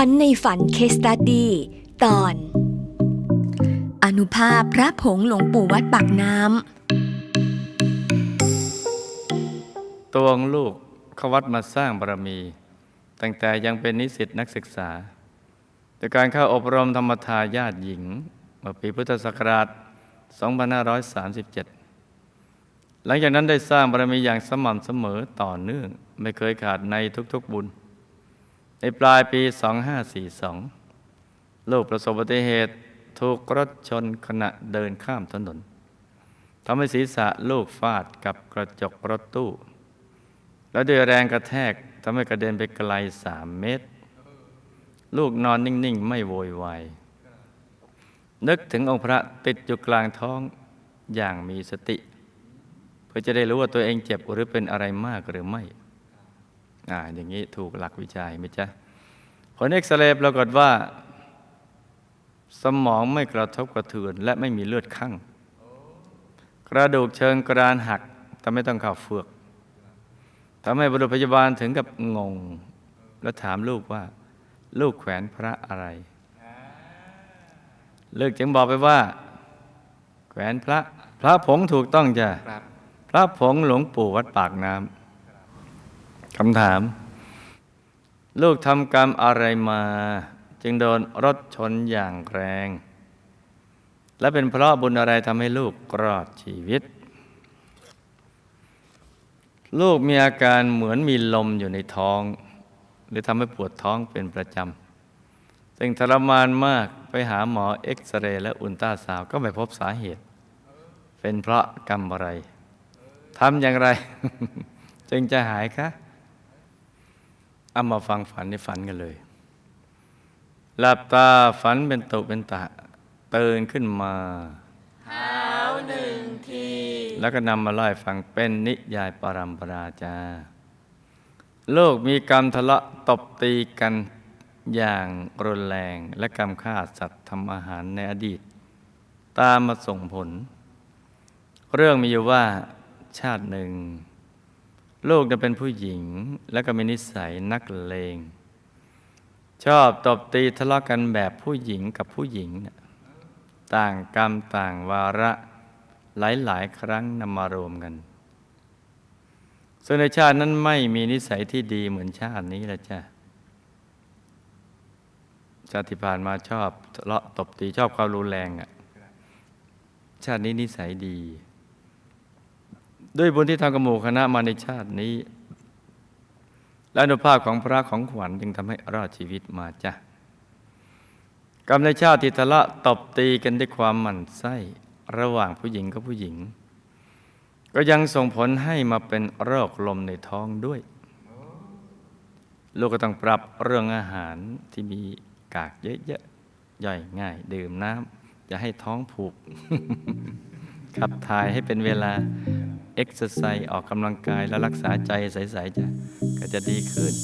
ฝันในฝันเคสตัดดี้ตอน อนุภาพพระผงหลวงปู่วัดปากน้ำตวงลูกเขาวัดมาสร้างบารมี ตั้งแต่ยังเป็นนิสิตนักศึกษาโดยการเข้าอบรมธรรมทายาทหญิงเมื่อปีพุทธศักราช 2537 หลังจากนั้นได้สร้างบารมีอย่างสม่ำเสมอต่อเนื่อง ไม่เคยขาดในทุกๆบุญ ในปลายปี 2542 ลูกประสบอุบัติเหตุถูกรถชนขณะเดินข้ามถนนทำให้ศีรษะลูกฟาดกับกระจกรถตู้ แล้วด้วยแรงกระแทกทำให้กระเด็นไปไกลสามเมตร ลูกนอนนิ่ง ๆ ไม่โวยวายนึกถึงองค์พระติดอยู่กลางท้องอย่างมีสติ เพื่อจะได้รู้ว่าตัวเองเจ็บหรือเป็นอะไรมากหรือไม่ อ่าอย่างนี้ถูกหลักวิจัยไหมจ๊ะผลเอ็กซเรย์ปรากฏว่า สมองไม่กระทบกระเทือน และไม่มีเลือดข้างกระดูกเชิงกรานหักแต่ไม่ต้องเข่าเฟือกทำให้บุรุษพยาบาลถึงกับงง แล้วถามลูกว่า ลูกแขวนพระอะไรลูกจึงบอกไปว่า แขวนพระ พระผงถูกต้องจ้ะพระผงหลวงปู่วัดปากน้ำ คำถาม ลูกทำกรรมอะไรมา จึงโดนรถชนอย่างแรง และเป็นเพราะบุญอะไรทำให้ลูกรอดชีวิต ลูกมีอาการเหมือนมีลมอยู่ในท้อง หรือทำให้ปวดท้องเป็นประจำซึ่งทรมานมากไปหาหมอเอ็กซเรย์และอุลตราซาวก็ไม่พบสาเหตุ เป็นเพราะกรรมอะไรทำอย่างไร จึงจะหายคะ เอามาฟังฝันในฝันกันเลย หลับตาฝันเป็นตุเป็นตะตื่นขึ้นมาเท้าหนึ่งที แล้วก็นำมาเล่าให้ฟังเป็นนิยายปรัมปราจา โลกมีกรรมทะเลาะตบตีกันอย่างรุนแรงและกรรมฆ่าสัตว์ทำอาหารในอดีต ตามมาส่งผล เรื่องมีอยู่ว่าชาติหนึ่ง ลูกจะเป็นผู้หญิงและก็มีนิสัยนักเลง ชอบตบตีทะเลาะกันแบบผู้หญิงกับผู้หญิง ต่างกรรมต่างวาระหลาย ๆ ครั้งนำมารวมกันส่วนในชาตินั้นไม่มีนิสัยที่ดีเหมือนชาตินี้ละจ้ะชาติผ่านมาชอบทะเลาะตบตีชอบความรุนแรงอะ ชาตินี้นิสัยดี ด้วยบุญที่ทำกระหมู่คณะมาในชาตินี้ และอนุภาพของพระของขวัญจึงทำให้รอดชีวิตมาจ้ะกรรมในชาติที่ทะเลาะตบตีกันด้วยความหมั่นไส้ระหว่างผู้หญิงกับผู้หญิง ก็ยังส่งผลให้มาเป็นโรคลมในท้องด้วย ลูกก็ต้องปรับเรื่องอาหารที่มีกากเยอะๆย่อยง่าย ดื่มน้ำอย่าให้ท้องผูกขับถ่ายให้เป็นเวลา เอ็กซ์ไซส์ออกกำลังกายและรักษาใจใสๆจ้ะก็จะดีขึ้น